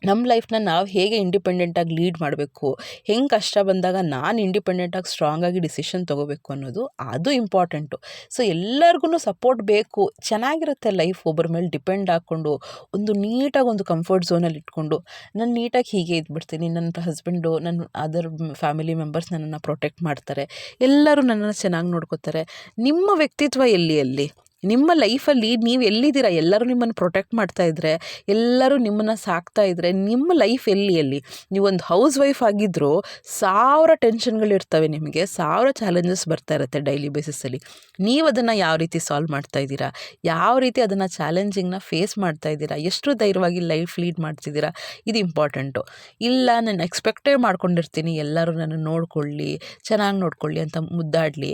ನಮ್ಮ ಲೈಫ್ನ ನಾವು ಹೇಗೆ ಇಂಡಿಪೆಂಡೆಂಟಾಗಿ ಲೀಡ್ ಮಾಡಬೇಕು, ಹೆಂಗೆ ಕಷ್ಟ ಬಂದಾಗ ನಾನು ಇಂಡಿಪೆಂಡೆಂಟಾಗಿ ಸ್ಟ್ರಾಂಗಾಗಿ ಡಿಸಿಷನ್ ತೊಗೋಬೇಕು ಅನ್ನೋದು ಅದು ಇಂಪಾರ್ಟೆಂಟು ಸೊ ಎಲ್ಲರಿಗೂ ಸಪೋರ್ಟ್ ಬೇಕು, ಚೆನ್ನಾಗಿರುತ್ತೆ ಲೈಫ್ ಒಬ್ಬರ ಮೇಲೆ ಡಿಪೆಂಡ್ ಹಾಕ್ಕೊಂಡು ಒಂದು ನೀಟಾಗಿ ಒಂದು ಕಂಫರ್ಟ್ ಝೋನಲ್ಲಿ ಇಟ್ಕೊಂಡು, ನಾನು ನೀಟಾಗಿ ಹೀಗೆ ಇದ್ಬಿಡ್ತೀನಿ ನನ್ನ ಹಸ್ಬೆಂಡು ನನ್ನ ಅದರ್ ಫ್ಯಾಮಿಲಿ ಮೆಂಬರ್ಸ್ ನನ್ನನ್ನು ಪ್ರೊಟೆಕ್ಟ್ ಮಾಡ್ತಾರೆ, ಎಲ್ಲರೂ ನನ್ನನ್ನು ಚೆನ್ನಾಗಿ ನೋಡ್ಕೋತಾರೆ, ನಿಮ್ಮ ವ್ಯಕ್ತಿತ್ವ ಎಲ್ಲಿ ಅಲ್ಲಿ? ನಿಮ್ಮ ಲೈಫಲ್ಲಿ ನೀವು ಎಲ್ಲಿದ್ದೀರಾ? ಎಲ್ಲರೂ ನಿಮ್ಮನ್ನು ಪ್ರೊಟೆಕ್ಟ್ ಮಾಡ್ತಾ ಇದ್ದರೆ ಎಲ್ಲರೂ ನಿಮ್ಮನ್ನು ಸಾಕ್ತಾ ಇದ್ದರೆ ನಿಮ್ಮ ಲೈಫ್ ಎಲ್ಲಿ ಎಲ್ಲಿ ನೀವೊಂದು ಹೌಸ್ ವೈಫ್ ಆಗಿದ್ದರೂ ಸಾವಿರ ಟೆನ್ಷನ್ಗಳಿರ್ತವೆ ನಿಮಗೆ, ಸಾವಿರ ಚಾಲೆಂಜಸ್ ಬರ್ತಾ ಇರುತ್ತೆ ಡೈಲಿ ಬೇಸಿಸಲ್ಲಿ ನೀವು ಅದನ್ನು ಯಾವ ರೀತಿ ಸಾಲ್ವ್ ಮಾಡ್ತಾ ಇದ್ದೀರಾ? ಯಾವ ರೀತಿ ಅದನ್ನು ಚಾಲೆಂಜಿಂಗ್ನ ಫೇಸ್ ಮಾಡ್ತಾ ಇದ್ದೀರಾ? ಎಷ್ಟು ಧೈರ್ಯವಾಗಿ ಲೈಫ್ ಲೀಡ್ ಮಾಡ್ತಿದ್ದೀರಾ? ಇದು ಇಂಪಾರ್ಟೆಂಟು ಇಲ್ಲ, ನಾನು ಎಕ್ಸ್ಪೆಕ್ಟೇ ಮಾಡ್ಕೊಂಡಿರ್ತೀನಿ, ಎಲ್ಲರೂ ನನ್ನ ನೋಡ್ಕೊಳ್ಳಿ, ಚೆನ್ನಾಗಿ ನೋಡ್ಕೊಳ್ಳಿ ಅಂತ ಮುದ್ದಾಡಲಿ.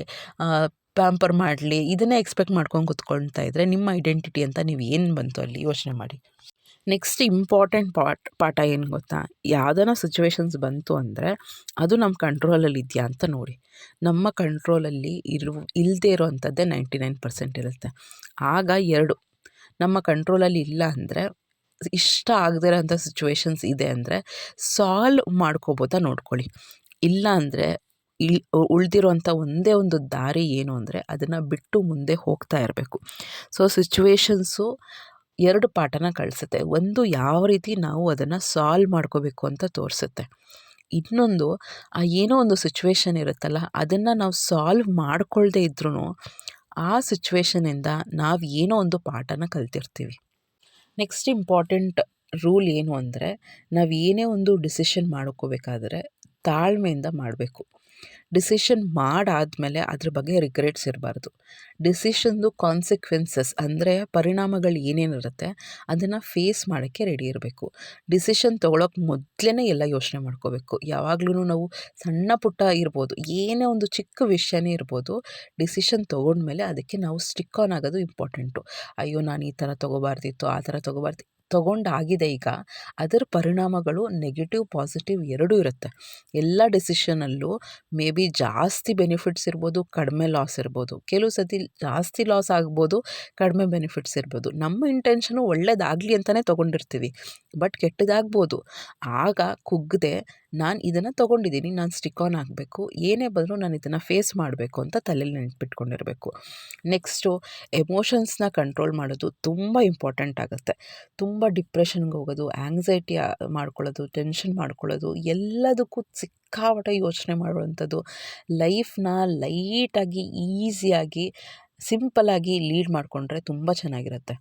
ಪ್ಯಾಂಪರ್ ಮಾಡಲಿ, ಇದನ್ನೇ ಎಕ್ಸ್ಪೆಕ್ಟ್ ಮಾಡ್ಕೊಂಡು ಕುತ್ಕೊಳ್ತಾ ಇದ್ದರೆ ನಿಮ್ಮ ಐಡೆಂಟಿಟಿ ಅಂತ ನೀವು ಏನು ಬಂತು ಅಲ್ಲಿ? ಯೋಚನೆ ಮಾಡಿ. ನೆಕ್ಸ್ಟ್ ಇಂಪಾರ್ಟೆಂಟ್ ಪಾಟ್ ಪಾಠ ಏನು ಗೊತ್ತಾ? ಯಾವ್ದಾನ ಸಿಚುವೇಶನ್ಸ್ ಬಂತು ಅಂದರೆ ಅದು ನಮ್ಮ ಕಂಟ್ರೋಲಲ್ಲಿ ಇದೆಯಾ ಅಂತ ನೋಡಿ. ನಮ್ಮ ಕಂಟ್ರೋಲಲ್ಲಿ ಇರು ಇಲ್ಲದೇ ಇರೋವಂಥದ್ದೇ ನೈಂಟಿ ನೈನ್ ಪರ್ಸೆಂಟ್ ಇರುತ್ತೆ. ಆಗ ಎರಡು, ನಮ್ಮ ಕಂಟ್ರೋಲಲ್ಲಿ ಇಲ್ಲ ಅಂದರೆ, ಇಷ್ಟ ಆಗದೇ ಇರೋಂಥ ಸಿಚುವೇಶನ್ಸ್ ಇದೆ ಅಂದರೆ ಸಾಲ್ವ್ ಮಾಡ್ಕೋಬೋದಾ ನೋಡ್ಕೊಳ್ಳಿ. ಇಲ್ಲ ಅಂದರೆ ಇಲ್ ಉಳಿದಿರೋಂಥ ಒಂದೇ ಒಂದು ದಾರಿ ಏನು ಅಂದರೆ ಅದನ್ನು ಬಿಟ್ಟು ಮುಂದೆ ಹೋಗ್ತಾ ಇರಬೇಕು. ಸೊ ಸಿಚುವೇಶನ್ಸು ಎರಡು ಪಾಠನ ಕಳಿಸುತ್ತೆ. ಒಂದು ಯಾವ ರೀತಿ ನಾವು ಅದನ್ನು ಸಾಲ್ವ್ ಮಾಡ್ಕೋಬೇಕು ಅಂತ ತೋರಿಸುತ್ತೆ. ಇನ್ನೊಂದು, ಆ ಏನೋ ಒಂದು ಸಿಚುವೇಶನ್ ಇರುತ್ತಲ್ಲ, ಅದನ್ನು ನಾವು ಸಾಲ್ವ್ ಮಾಡ್ಕೊಳ್ದೇ ಇದ್ರೂ ಆ ಸಿಚುವೇಶನಿಂದ ನಾವು ಏನೋ ಒಂದು ಪಾಠನ ಕಲ್ತಿರ್ತೀವಿ. ನೆಕ್ಸ್ಟ್ ಇಂಪಾರ್ಟೆಂಟ್ ರೂಲ್ ಏನು ಅಂದರೆ ನಾವು ಏನೇ ಒಂದು ಡಿಸಿಷನ್ ಮಾಡ್ಕೋಬೇಕಾದ್ರೆ ತಾಳ್ಮೆಯಿಂದ ಮಾಡಬೇಕು. ಡಿಸಿಷನ್ ಮಾಡಾದಮೇಲೆ ಅದ್ರ ಬಗ್ಗೆ ರಿಗ್ರೆಟ್ಸ್ ಇರಬಾರ್ದು. ಡಿಸಿಷನ್ದು ಕಾನ್ಸಿಕ್ವೆನ್ಸಸ್ ಅಂದರೆ ಪರಿಣಾಮಗಳು ಏನೇನಿರುತ್ತೆ ಅದನ್ನು ಫೇಸ್ ಮಾಡೋಕ್ಕೆ ರೆಡಿ ಇರಬೇಕು. ಡಿಸಿಷನ್ ತೊಗೊಳಕ್ಕೆ ಮೊದಲೇ ಎಲ್ಲ ಯೋಚನೆ ಮಾಡ್ಕೋಬೇಕು. ಯಾವಾಗ್ಲೂ ನಾವು ಸಣ್ಣ ಪುಟ್ಟ ಇರ್ಬೋದು, ಏನೇ ಒಂದು ಚಿಕ್ಕ ವಿಷಯನೇ ಇರ್ಬೋದು, ಡಿಸಿಷನ್ ತೊಗೊಂಡ್ಮೇಲೆ ಅದಕ್ಕೆ ನಾವು ಸ್ಟಿಕ್ ಆನ್ ಆಗೋದು ಇಂಪಾರ್ಟೆಂಟು ಅಯ್ಯೋ, ನಾನು ಈ ಥರ ತೊಗೋಬಾರ್ದಿತ್ತು, ಆ ಥರ ತೊಗೋಬಾರ್ದು ತೊಗೊಂಡಾಗಿದೆ ಈಗ. ಅದರ ಪರಿಣಾಮಗಳು ನೆಗೆಟಿವ್ ಪಾಸಿಟಿವ್ ಎರಡೂ ಇರುತ್ತೆ. ಎಲ್ಲ ಡಿಸಿಷನಲ್ಲೂ ಮೇ ಬಿ ಜಾಸ್ತಿ ಬೆನಿಫಿಟ್ಸ್ ಇರ್ಬೋದು, ಕಡಿಮೆ ಲಾಸ್ ಇರ್ಬೋದು. ಕೆಲವು ಸತಿ ಜಾಸ್ತಿ ಲಾಸ್ ಆಗ್ಬೋದು, ಕಡಿಮೆ ಬೆನಿಫಿಟ್ಸ್ ಇರ್ಬೋದು. ನಮ್ಮ ಇಂಟೆನ್ಷನು ಒಳ್ಳೇದಾಗಲಿ ಅಂತಲೇ ತೊಗೊಂಡಿರ್ತೀವಿ. ಬಟ್ ಕೆಟ್ಟದಾಗ್ಬೋದು. ಆಗ ಕುಗ್ಗದೆ ನಾನು ಇದನ್ನು ತೊಗೊಂಡಿದ್ದೀನಿ ನಾನು ಸ್ಟಿಕ್ ಆನ್ ಆಗಬೇಕು. ಏನೇ ಬಂದರೂ ನಾನು ಇದನ್ನು ಫೇಸ್ ಮಾಡಬೇಕು ಅಂತ ತಲೆಯಲ್ಲಿ ನೆನ್ಪಿಟ್ಕೊಂಡಿರಬೇಕು. ನೆಕ್ಸ್ಟು ಎಮೋಷನ್ಸ್ನ ಕಂಟ್ರೋಲ್ ಮಾಡೋದು ತುಂಬ ಇಂಪಾರ್ಟೆಂಟ್ ಆಗುತ್ತೆ. ತುಂಬ ಡಿಪ್ರೆಷನ್ಗೆ ಹೋಗೋದು ಆ್ಯಂಗ್ಸೈಟಿ ಮಾಡ್ಕೊಳ್ಳೋದು ಟೆನ್ಷನ್ ಮಾಡ್ಕೊಳ್ಳೋದು, ಎಲ್ಲದಕ್ಕೂ ಸಿಕ್ಕಾಪಟ್ಟೆ ಯೋಚನೆ ಮಾಡುವಂಥದ್ದು. ಲೈಫ್ನ ಲೈಟಾಗಿ ಈಸಿಯಾಗಿ ಆಗಿ ಲೀಡ್ ಮಾಡಿಕೊಂಡ್ರೆ ತುಂಬ ಚೆನ್ನಾಗಿರುತ್ತೆ.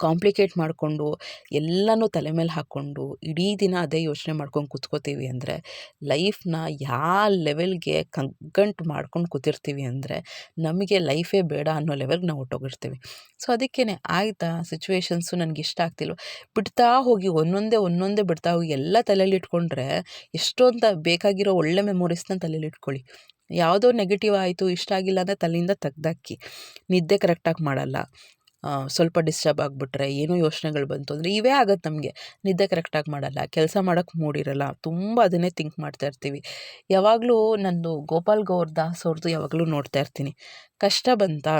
ಕಾಂಪ್ಲಿಕೇಟ್ ಮಾಡಿಕೊಂಡು ಎಲ್ಲನೂ ತಲೆ ಮೇಲೆ ಹಾಕ್ಕೊಂಡು ಇಡೀ ದಿನ ಅದೇ ಯೋಚನೆ ಮಾಡ್ಕೊಂಡು ಕೂತ್ಕೋತೀವಿ ಅಂದರೆ ಲೈಫ್ನ ಯಾವ ಲೆವೆಲ್ಗೆ ಕಗ್ಗಂಟು ಮಾಡ್ಕೊಂಡು ಕೂತಿರ್ತೀವಿ ಅಂದರೆ ನಮಗೆ ಲೈಫೇ ಬೇಡ ಅನ್ನೋ ಲೆವೆಲ್ಗೆ ನಾವು ಹೊರ್ಟೋಗಿರ್ತೀವಿ ಸೊ ಅದಕ್ಕೇ ಆಯಿತಾ ಸಿಚುವೇಶನ್ಸು ನನಗೆ ಇಷ್ಟ ಆಗ್ತಿಲ್ವ? ಬಿಡ್ತಾ ಹೋಗಿ ಒಂದೊಂದೇ ಒಂದೊಂದೇ ಬಿಡ್ತಾ ಹೋಗಿ ಎಲ್ಲ ತಲೆಯಲ್ಲಿ ಇಟ್ಕೊಂಡ್ರೆ ಎಷ್ಟೊಂದು ಬೇಕಾಗಿರೋ ಒಳ್ಳೆ ಮೆಮೊರೀಸ್ನ ತಲೆಯಲ್ಲಿ ಇಟ್ಕೊಳ್ಳಿ. ಯಾವುದೋ ನೆಗೆಟಿವ್ ಆಯಿತು, ಇಷ್ಟ ಆಗಿಲ್ಲ ಅಂದರೆ ತಲೆಯಿಂದ ತೆಗ್ದಾಕಿ. ನಿದ್ದೆ ಕರೆಕ್ಟಾಗಿ ಮಾಡಲ್ಲ. ಸ್ವಲ್ಪ ಡಿಸ್ಟರ್ಬ್ ಆಗಿಬಿಟ್ರೆ, ಏನೂ ಯೋಚನೆಗಳು ಬಂತು ಅಂದರೆ ಇವೇ ಆಗುತ್ತೆ ನಮಗೆ. ನಿದ್ದೆ ಕರೆಕ್ಟಾಗಿ ಮಾಡಲ್ಲ. ಕೆಲಸ ಮಾಡೋಕ್ಕೆ ಮೂಡಿರಲ್ಲ ತುಂಬ ಅದನ್ನೇ ಥಿಂಕ್ ಮಾಡ್ತಾ ಇರ್ತೀವಿ. ಯಾವಾಗಲೂ ನಂದು ಗೋಪಾಲ್ ಗೌರ್ ದಾಸ್ ಅವ್ರದ್ದು ಯಾವಾಗಲೂ ನೋಡ್ತಾ ಇರ್ತೀನಿ. ಕಷ್ಟ ಬಂತಾ?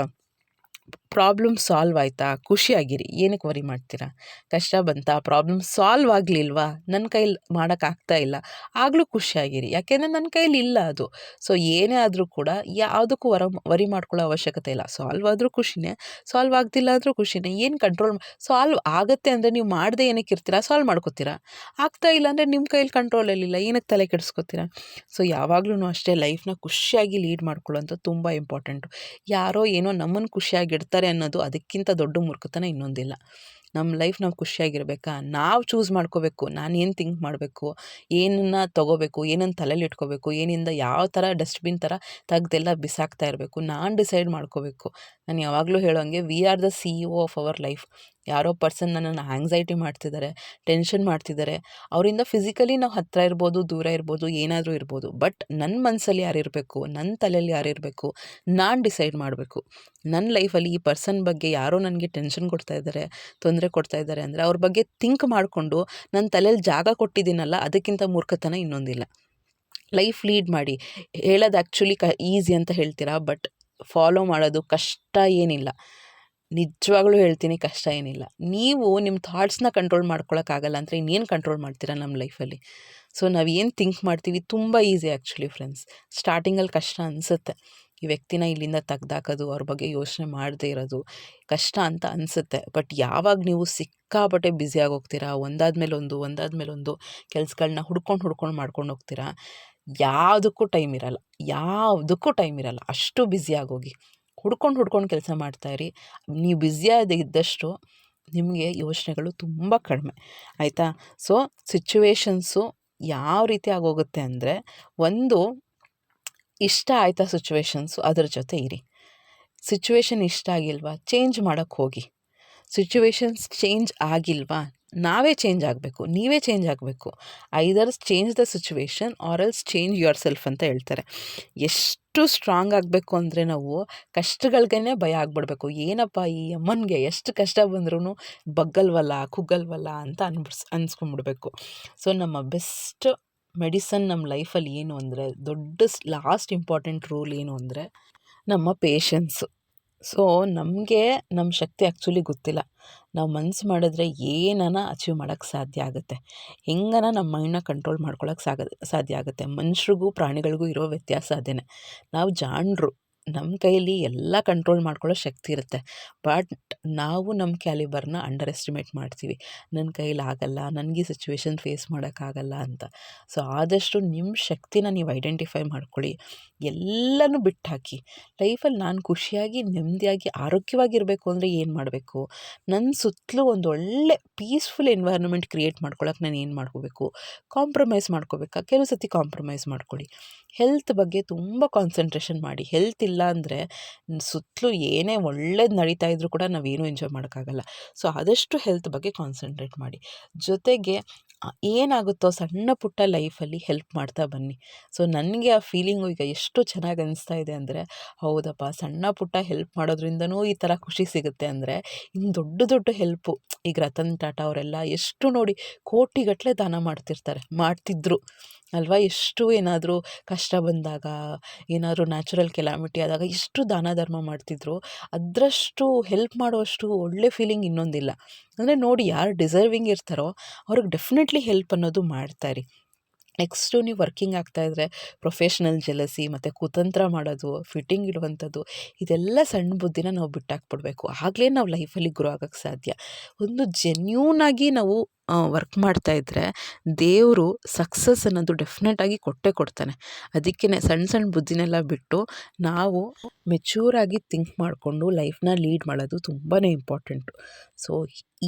ಪ್ರಾಬ್ಲಮ್ ಸಾಲ್ವ್ ಆಯಿತಾ? ಖುಷಿಯಾಗಿರಿ ಏನಕ್ಕೆ ವರಿ ಮಾಡ್ತೀರಾ? ಕಷ್ಟ ಬಂತಾ? ಪ್ರಾಬ್ಲಮ್ ಸಾಲ್ವ್ ಆಗಲಿಲ್ವಾ? ನನ್ನ ಕೈಲಿ ಮಾಡೋಕ್ಕಾಗ್ತಾ ಇಲ್ಲ. ಆಗಲೂ ಖುಷಿಯಾಗಿರಿ ಯಾಕೆಂದರೆ ನನ್ನ ಕೈಲಿ ಇಲ್ಲ ಅದು. ಸೊ ಏನೇ ಆದರೂ ಕೂಡ ಯಾವುದಕ್ಕೂ ವರ ವರಿ ಮಾಡ್ಕೊಳ್ಳೋ ಅವಶ್ಯಕತೆ ಇಲ್ಲ. ಸಾಲ್ವ್ ಆದರೂ ಖುಷಿನೇ. ಸಾಲ್ವ್ ಆಗ್ತಿಲ್ಲ ಅಂದರೂ ಖುಷಿನೇ. ಏನು ಕಂಟ್ರೋಲ್ ಸಾಲ್ವ್ ಆಗುತ್ತೆ ಅಂದರೆ ನೀವು ಮಾಡದೆ ಏನಕ್ಕೆ ಇರ್ತೀರಾ? ಸಾಲ್ವ್ ಮಾಡ್ಕೋತೀರಾ? ಆಗ್ತಾ ಇಲ್ಲ ಅಂದರೆ ನಿಮ್ಮ ಕೈಲಿ ಕಂಟ್ರೋಲಲ್ಲಿಲ್ಲ ಏನಕ್ಕೆ ತಲೆ ಕೆಡಿಸ್ಕೋತೀರಾ? ಸೊ ಯಾವಾಗಲೂ ಅಷ್ಟೇ ಲೈಫ್ನ ಖುಷಿಯಾಗಿ ಲೀಡ್ ಮಾಡ್ಕೊಳ್ಳೋಂಥ ತುಂಬ ಇಂಪಾರ್ಟೆಂಟು ಯಾರೋ ಏನೋ ನಮ್ಮನ್ನು ಖುಷಿಯಾಗಿಡ್ತಾರೆ ಅನ್ನೋದು ಅದಕ್ಕಿಂತ ದೊಡ್ಡ ಮೂರ್ಖತನ ಇನ್ನೊಂದಿಲ್ಲ. ನಮ್ಮ ಲೈಫ್ ನಾವು ಖುಷಿಯಾಗಿರ್ಬೇಕಾ? ನಾವು ಚೂಸ್ ಮಾಡ್ಕೋಬೇಕು. ನಾನು ಏನು ಥಿಂಕ್ ಮಾಡಬೇಕು? ಏನನ್ನು ತೊಗೋಬೇಕು? ಏನನ್ನು ತಲೆಯಲ್ಲಿ ಇಟ್ಕೋಬೇಕು? ಏನಿಂದ ಯಾವ ಥರ ಡಸ್ಟ್ಬಿನ್ ಥರ ತೆಗ್ದೆಲ್ಲ ಬಿಸಾಕ್ತಾ ಇರಬೇಕು? ನಾನು ಡಿಸೈಡ್ ಮಾಡ್ಕೋಬೇಕು. ನಾನು ಯಾವಾಗಲೂ ಹೇಳೋಂಗೆ we are the C E O of our life ಯಾರೋ ಪರ್ಸನ್ ನನ್ನನ್ನು ಆ್ಯಂಗ್ಸೈಟಿ ಮಾಡ್ತಿದ್ದಾರೆ ಟೆನ್ಷನ್ ಮಾಡ್ತಿದ್ದಾರೆ ಅವರಿಂದ ಫಿಸಿಕಲಿ ನಾವು ಹತ್ತಿರ ಇರ್ಬೋದು, ದೂರ ಇರ್ಬೋದು, ಏನಾದರೂ ಇರ್ಬೋದು. ಬಟ್ ನನ್ನ ಮನಸ್ಸಲ್ಲಿ ಯಾರಿರಬೇಕು ನನ್ನ ತಲೆಯಲ್ಲಿ ಯಾರಿರಬೇಕು ನಾನು ಡಿಸೈಡ್ ಮಾಡಬೇಕು. ನನ್ನ ಲೈಫಲ್ಲಿ ಈ ಪರ್ಸನ್ ಬಗ್ಗೆ ಯಾರೋ ನನಗೆ ಟೆನ್ಷನ್ ಕೊಡ್ತಾ ಇದ್ದಾರೆ ತೊಂದರೆ ಕೊಡ್ತಾ ಇದ್ದಾರೆ ಅಂದರೆ ಅವ್ರ ಬಗ್ಗೆ ಥಿಂಕ್ ಮಾಡಿಕೊಂಡು ನನ್ನ ತಲೆಯಲ್ಲಿ ಜಾಗ ಕೊಟ್ಟಿದ್ದೀನಲ್ಲ, ಅದಕ್ಕಿಂತ ಮೂರ್ಖತನ ಇನ್ನೊಂದಿಲ್ಲ. ಲೈಫ್ ಲೀಡ್ ಮಾಡಿ. ಹೇಳೋದು ಆ್ಯಕ್ಚುಲಿ ಕ ಈಸಿ ಅಂತ ಹೇಳ್ತೀರಾ ಬಟ್ ಫಾಲೋ ಮಾಡೋದು ಕಷ್ಟ ಏನಿಲ್ಲ. ನಿಜವಾಗ್ಲೂ ಹೇಳ್ತೀನಿ ಕಷ್ಟ ಏನಿಲ್ಲ. ನೀವು ನಿಮ್ಮ ಥಾಟ್ಸ್ನ ಕಂಟ್ರೋಲ್ ಮಾಡ್ಕೊಳಕ್ಕಾಗಲ್ಲ ಅಂದರೆ ಇನ್ನೇನು ಕಂಟ್ರೋಲ್ ಮಾಡ್ತೀರಾ ನಮ್ಮ ಲೈಫಲ್ಲಿ ಸೊ ನಾವು ಏನು ಥಿಂಕ್ ಮಾಡ್ತೀವಿ ತುಂಬ ಈಸಿ ಆ್ಯಕ್ಚುಲಿ ಫ್ರೆಂಡ್ಸ್ ಸ್ಟಾರ್ಟಿಂಗಲ್ಲಿ ಕಷ್ಟ ಅನಿಸುತ್ತೆ. ಈ ವ್ಯಕ್ತಿನ ಇಲ್ಲಿಂದ ತೆಗ್ದಾಕೋದು, ಅವ್ರ ಬಗ್ಗೆ ಯೋಚನೆ ಮಾಡದೇ ಇರೋದು ಕಷ್ಟ ಅಂತ ಅನಿಸುತ್ತೆ. ಬಟ್ ಯಾವಾಗ ನೀವು ಸಿಕ್ಕಾಪಟ್ಟೆ ಬ್ಯುಸಿಯಾಗಿ ಹೋಗ್ತೀರಾ ಒಂದಾದ್ಮೇಲೆ ಒಂದು ಒಂದಾದ್ಮೇಲೆ ಒಂದು ಕೆಲಸಗಳನ್ನ ಹುಡ್ಕೊಂಡು ಹುಡ್ಕೊಂಡು ಮಾಡ್ಕೊಂಡು ಹೋಗ್ತೀರಾ, ಯಾವುದಕ್ಕೂ ಟೈಮ್ ಇರಲ್ಲ. ಯಾವುದಕ್ಕೂ ಟೈಮ್ ಇರಲ್ಲ. ಅಷ್ಟು ಬ್ಯುಸಿ ಆಗೋಗಿ. ಹುಡ್ಕೊಂಡು ಹುಡ್ಕೊಂಡು ಕೆಲಸ ಮಾಡ್ತಾಯಿರಿ ನೀವು ಬ್ಯುಸಿಯಾಗಿ ಇದ್ದಷ್ಟು ನಿಮಗೆ ಯೋಚನೆಗಳು ತುಂಬ ಕಡಿಮೆ. ಆಯಿತಾ? ಸೊ ಸಿಚುವೇಶನ್ಸು ಯಾವ ರೀತಿ ಆಗೋಗುತ್ತೆ ಅಂದರೆ ಒಂದು ಇಷ್ಟ ಆಯಿತಾ ಸಿಚುವೇಶನ್ಸು ಅದ್ರ ಜೊತೆ ಇರಿ. ಸಿಚುವೇಶನ್ ಇಷ್ಟ ಆಗಿಲ್ವಾ? ಚೇಂಜ್ ಮಾಡೋಕ್ಕೆ ಹೋಗಿ. ಸಿಚುವೇಶನ್ಸ್ ಚೇಂಜ್ ಆಗಿಲ್ವಾ? ನಾವೇ ಚೇಂಜ್ ಆಗಬೇಕು, ನೀವೇ ಚೇಂಜ್ ಆಗಬೇಕು. Either change the situation or else change yourself ಅಂತ ಹೇಳ್ತಾರೆ. ಎಷ್ಟು ಸ್ಟ್ರಾಂಗ್ ಆಗಬೇಕು ಅಂದರೆ ನಾವು ಕಷ್ಟಗಳ್ಗೇ ಭಯ ಆಗ್ಬಿಡ್ಬೇಕು. ಏನಪ್ಪ ಈ ಅಮ್ಮನಿಗೆ ಎಷ್ಟು ಕಷ್ಟ ಬಂದ್ರೂ ಬಗ್ಗಲ್ವಲ್ಲ, ಕುಗ್ಗಲ್ವಲ್ಲ ಅಂತ ಅನ್ಬಿಡ್ಸ್ ಅನ್ಸ್ಕೊಂಬಿಡ್ಬೇಕು ಸೊ ನಮ್ಮ ಬೆಸ್ಟ್ ಮೆಡಿಸನ್ ನಮ್ಮ ಲೈಫಲ್ಲಿ ಏನು ಅಂದರೆ ದೊಡ್ಡ ಲಾಸ್ಟ್ ಇಂಪಾರ್ಟೆಂಟ್ ರೂಲ್ ಏನು ಅಂದರೆ ನಮ್ಮ ಪೇಷನ್ಸು ಸೊ, ನಮಗೆ ನಮ್ಮ ಶಕ್ತಿ ಆ್ಯಕ್ಚುಲಿ ಗೊತ್ತಿಲ್ಲ. ನಾವು ಮನ್ಸು ಮಾಡಿದ್ರೆ ಏನನ ಅಚೀವ್ ಮಾಡೋಕ್ಕೆ ಸಾಧ್ಯ ಆಗುತ್ತೆ. ಹೆಂಗನ ನಮ್ಮ ಮೈಂಡನ್ನ ಕಂಟ್ರೋಲ್ ಮಾಡ್ಕೊಳಕ್ಕೆ ಸಾಗ, ಸಾಧ್ಯ ಆಗುತ್ತೆ. ಮನುಷ್ಯರಿಗೂ ಪ್ರಾಣಿಗಳಿಗೂ ಇರೋ ವ್ಯತ್ಯಾಸ ಅದೇನೆ. ನಾವು ಜಾಣರು ನಮ್ಮ ಕೈಯಲ್ಲಿ ಎಲ್ಲ ಕಂಟ್ರೋಲ್ ಮಾಡ್ಕೊಳ್ಳೋ ಶಕ್ತಿ ಇರುತ್ತೆ. ಬಟ್ ನಾವು ನಮ್ಮ ಕ್ಯಾಲಿಬರ್ನ ಅಂಡರ್ ಎಸ್ಟಿಮೇಟ್ ಮಾಡ್ತೀವಿ. ನನ್ನ ಕೈಲಿ ಆಗಲ್ಲ, ನನಗೆ ಈ ಸಿಚುವೇಶನ್ ಫೇಸ್ ಮಾಡೋಕ್ಕಾಗಲ್ಲ ಅಂತ. ಸೊ ಆದಷ್ಟು ನಿಮ್ಮ ಶಕ್ತಿನ ನೀವು ಐಡೆಂಟಿಫೈ ಮಾಡ್ಕೊಳ್ಳಿ. ಎಲ್ಲನೂ ಬಿಟ್ಟು ಹಾಕಿ ಲೈಫಲ್ಲಿ ನಾನು ಖುಷಿಯಾಗಿ, ನೆಮ್ಮದಿಯಾಗಿ, ಆರೋಗ್ಯವಾಗಿರಬೇಕು ಅಂದರೆ ಏನು ಮಾಡಬೇಕು? ನನ್ನ ಸುತ್ತಲೂ ಒಂದು ಒಳ್ಳೆ ಪೀಸ್ಫುಲ್ ಎನ್ವೈರ್ಮೆಂಟ್ ಕ್ರಿಯೇಟ್ ಮಾಡ್ಕೊಳಕ್ಕೆ ನಾನು ಏನು ಮಾಡ್ಕೋಬೇಕು? ಕಾಂಪ್ರಮೈಸ್ ಮಾಡ್ಕೋಬೇಕಾ? ಕೆಲವು ಸತಿ ಕಾಂಪ್ರಮೈಸ್ ಮಾಡ್ಕೊಳ್ಳಿ. ಹೆಲ್ತ್ ಬಗ್ಗೆ ತುಂಬ ಕಾನ್ಸಂಟ್ರೇಷನ್ ಮಾಡಿ. ಹೆಲ್ತ್ ಇಲ್ಲ ಅಂದರೆ ಸುತ್ತಲೂ ಏನೇ ಒಳ್ಳೇದು ನಡೀತಾ ಇದ್ದರೂ ಕೂಡ ನಾವೇನು ಎಂಜಾಯ್ ಮಾಡೋಕ್ಕಾಗಲ್ಲ. ಸೊ ಆದಷ್ಟು ಹೆಲ್ತ್ ಬಗ್ಗೆ ಕಾನ್ಸಂಟ್ರೇಟ್ ಮಾಡಿ. ಜೊತೆಗೆ ಏನಾಗುತ್ತೋ ಸಣ್ಣ ಪುಟ್ಟ ಲೈಫಲ್ಲಿ ಹೆಲ್ಪ್ ಮಾಡ್ತಾ ಬನ್ನಿ. ಸೊ, ನನಗೆ ಆ ಫೀಲಿಂಗು ಈಗ ಎಷ್ಟು ಚೆನ್ನಾಗಿ ಅನಿಸ್ತಾ ಇದೆ ಅಂದರೆ, ಹೌದಪ್ಪ, ಸಣ್ಣ ಪುಟ್ಟ ಹೆಲ್ಪ್ ಮಾಡೋದ್ರಿಂದನೂ ಈ ಥರ ಖುಷಿ ಸಿಗುತ್ತೆ ಅಂದರೆ, ಇನ್ನು ದೊಡ್ಡ ದೊಡ್ಡ ಹೆಲ್ಪು, ಈಗ ರತನ್ ಟಾಟಾ ಅವರೆಲ್ಲ ಎಷ್ಟು ನೋಡಿ ಕೋಟಿಗಟ್ಟಲೆ ದಾನ ಮಾಡ್ತಿರ್ತಾರೆ, ಮಾಡ್ತಿದ್ರು. ಅಲ್ವಾ? ಎಷ್ಟು ಏನಾದರೂ ಕಷ್ಟ ಬಂದಾಗ, ಏನಾದರೂ ನ್ಯಾಚುರಲ್ ಕೆಲಾಮಿಟಿ ಆದಾಗ ಎಷ್ಟು ದಾನ ಧರ್ಮ ಮಾಡ್ತಿದ್ರು, ಅದರಷ್ಟು ಹೆಲ್ಪ್ ಮಾಡುವಷ್ಟು ಒಳ್ಳೆ ಫೀಲಿಂಗ್ ಇನ್ನೊಂದಿಲ್ಲ. ಅಂದರೆ ನೋಡಿ ಯಾರು ಡಿಸರ್ವಿಂಗ್ ಇರ್ತಾರೋ, ಅವ್ರಿಗೆ ಡೆಫಿನೆಟ್ಲಿ ಹೆಲ್ಪ್ ಅನ್ನೋದು ಮಾಡ್ತಾರೆ ನೆಕ್ಸ್ಟು ನೀವು ವರ್ಕಿಂಗ್ ಆಗ್ತಾಯಿದ್ರೆ ಪ್ರೊಫೆಷ್ನಲ್ ಜೆಲಸಿ ಮತ್ತು ಕುತಂತ್ರ ಮಾಡೋದು ಫಿಟ್ಟಿಂಗ್ ಇಡುವಂಥದ್ದು, ಇದೆಲ್ಲ ಸಣ್ಣ ಬುದ್ಧಿನ ನಾವು ಬಿಟ್ಟಾಕ್ಬಿಡ್ಬೇಕು. ಆಗಲೇ ನಾವು ಲೈಫಲ್ಲಿ ಗ್ರೋ ಆಗೋಕ್ಕೆ ಸಾಧ್ಯ. ಒಂದು ಜೆನ್ಯೂನಾಗಿ ನಾವು ವರ್ಕ್ ಮಾಡ್ತಾಯಿದ್ರೆ ದೇವರು ಸಕ್ಸಸ್ ಅನ್ನೋದು ಡೆಫಿನೆಟಾಗಿ ಕೊಟ್ಟೇ ಕೊಡ್ತಾನೆ. ಅದಕ್ಕೇ ಸಣ್ಣ ಸಣ್ಣ ಬುದ್ಧಿನೆಲ್ಲ ಬಿಟ್ಟು ನಾವು ಮೆಚ್ಯೂರಾಗಿ ಥಿಂಕ್ ಮಾಡಿಕೊಂಡು ಲೈಫ್ನ ಲೀಡ್ ಮಾಡೋದು ತುಂಬಾ ಇಂಪಾರ್ಟೆಂಟು ಸೊ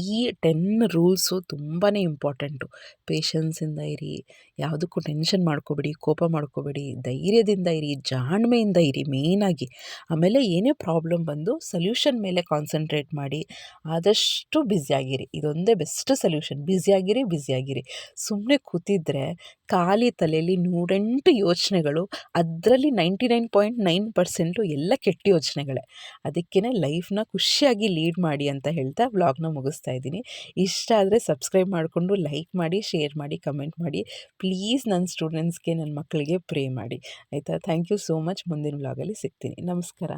ಈ ಟೆನ್ ರೂಲ್ಸು ತುಂಬಾ ಇಂಪಾರ್ಟೆಂಟು ಪೇಷನ್ಸಿಂದ ಇರಿ, ಯಾವುದಕ್ಕೂ ಟೆನ್ಷನ್ ಮಾಡ್ಕೋಬೇಡಿ, ಕೋಪ ಮಾಡ್ಕೋಬೇಡಿ, ಧೈರ್ಯದಿಂದ ಇರಿ, ಜಾಣ್ಮೆಯಿಂದ ಇರಿ ಮೇಯ್ನಾಗಿ ಆಮೇಲೆ ಏನೇ ಪ್ರಾಬ್ಲಮ್ ಬಂದು ಸೊಲ್ಯೂಷನ್ ಮೇಲೆ ಕಾನ್ಸಂಟ್ರೇಟ್ ಮಾಡಿ ಆದಷ್ಟು ಬ್ಯುಸಿಯಾಗಿರಿ ಇದೊಂದೇ ಬೆಸ್ಟ್ ಸೊಲ್ಯೂಷನ್ ಬ್ಯುಸಿಯಾಗಿರಿ ಬ್ಯುಸಿಯಾಗಿರಿ ಸುಮ್ಮನೆ ಕೂತಿದ್ರೆ ಖಾಲಿ ತಲೆಯಲ್ಲಿ ನೂರೆಂಟು ಯೋಚನೆಗಳು, ಅದರಲ್ಲಿ ninety nine point nine percent ಎಲ್ಲ ಕೆಟ್ಟ ಯೋಚನೆಗಳೇ. ಅದಕ್ಕೇ ಲೈಫ್ನ ಖುಷಿಯಾಗಿ ಲೀಡ್ ಮಾಡಿ ಅಂತ ಹೇಳ್ತಾ ವ್ಲಾಗ್ನ ಮುಗಿಸ್ತಾ ಇದ್ದೀನಿ. ಇಷ್ಟ ಆದರೆ ಸಬ್ಸ್ಕ್ರೈಬ್ ಮಾಡಿಕೊಂಡು ಲೈಕ್ ಮಾಡಿ, ಶೇರ್ ಮಾಡಿ, ಕಮೆಂಟ್ ಮಾಡಿ. ಪ್ಲೀಸ್ ನನ್ನ ಸ್ಟೂಡೆಂಟ್ಸ್ಗೆ, ನನ್ನ ಮಕ್ಕಳಿಗೆ ಪ್ರೇ ಮಾಡಿ. ಆಯಿತಾ? Thank you so much. ಮುಂದಿನ ವ್ಲಾಗಲ್ಲಿ ಸಿಗ್ತೀನಿ. ನಮಸ್ಕಾರ.